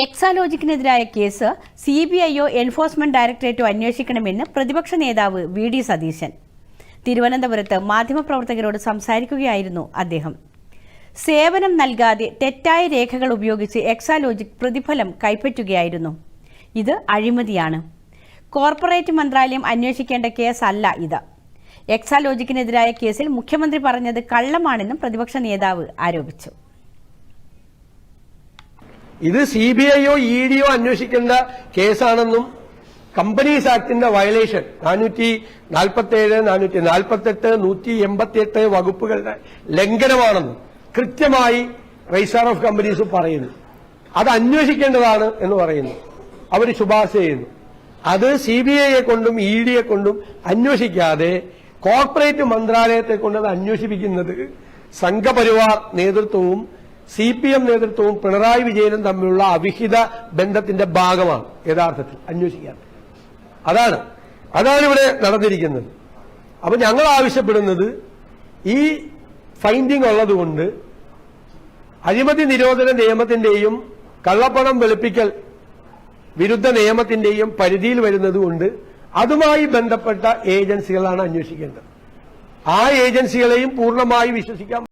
എക്സാലോജിക്കിനെതിരായ case C B ഐയോ enforcement ഡയറക്ടറേറ്റോ അന്വേഷിക്കണമെന്ന് പ്രതിപക്ഷ നേതാവ് വി ഡി സതീശൻ. തിരുവനന്തപുരത്ത് മാധ്യമപ്രവർത്തകരോട് സംസാരിക്കുകയായിരുന്നു അദ്ദേഹം. സേവനം നൽകാതെ തെറ്റായ രേഖകൾ ഉപയോഗിച്ച് എക്സാലോജിക് പ്രതിഫലം കൈപ്പറ്റുകയായിരുന്നു. ഇത് അഴിമതിയാണ്. കോർപ്പറേറ്റ് മന്ത്രാലയം അന്വേഷിക്കേണ്ട കേസല്ല ഇത്. എക്സാലോജിക്കിനെതിരായ കേസിൽ മുഖ്യമന്ത്രി പറഞ്ഞത് കള്ളമാണെന്നും പ്രതിപക്ഷ നേതാവ് ആരോപിച്ചു. ഇത് സി ബി ഐയോ ഇ ഡിയോ അന്വേഷിക്കേണ്ട കേസാണെന്നും കമ്പനീസ് ആക്ടിന്റെ വയലേഷൻ നാനൂറ്റി നാൽപ്പത്തേഴ് നാനൂറ്റി നാൽപ്പത്തെട്ട് നൂറ്റി എൺപത്തിയെട്ട് വകുപ്പുകളുടെ ലംഘനമാണെന്നും കൃത്യമായി രജിസ്ട്രാർ ഓഫ് കമ്പനീസ് പറയുന്നു. അത് അന്വേഷിക്കേണ്ടതാണ് എന്ന് പറയുന്നു. അവർ ശുപാർശ ചെയ്യുന്നു. അത് സി ബി ഐയെ കൊണ്ടും ഇ ഡിയെ കൊണ്ടും അന്വേഷിക്കാതെ കോർപ്പറേറ്റ് മന്ത്രാലയത്തെ കൊണ്ട് അത് അന്വേഷിപ്പിക്കുന്നത് സംഘപരിവാർ നേതൃത്വവും സി പി എം നേതൃത്വവും പിണറായി വിജയനും തമ്മിലുള്ള അവിഹിത ബന്ധത്തിന്റെ ഭാഗമാണ് യഥാർത്ഥത്തിൽ അന്വേഷിക്കാൻ. അതാണ്. അതാണ് ഇവിടെ നടന്നിരിക്കുന്നത്. അപ്പൊ ഞങ്ങൾ ആവശ്യപ്പെടുന്നത് ഈ ഫൈൻഡിംഗ് ഉള്ളതുകൊണ്ട് അഴിമതി നിരോധന നിയമത്തിന്റെയും കള്ളപ്പണം വെളുപ്പിക്കൽ വിരുദ്ധ നിയമത്തിന്റെയും പരിധിയിൽ വരുന്നതുകൊണ്ട് അതുമായി ബന്ധപ്പെട്ട ഏജൻസികളാണ് അന്വേഷിക്കേണ്ടത്. ആ ഏജൻസികളെയും പൂർണമായി വിശ്വസിക്കാൻ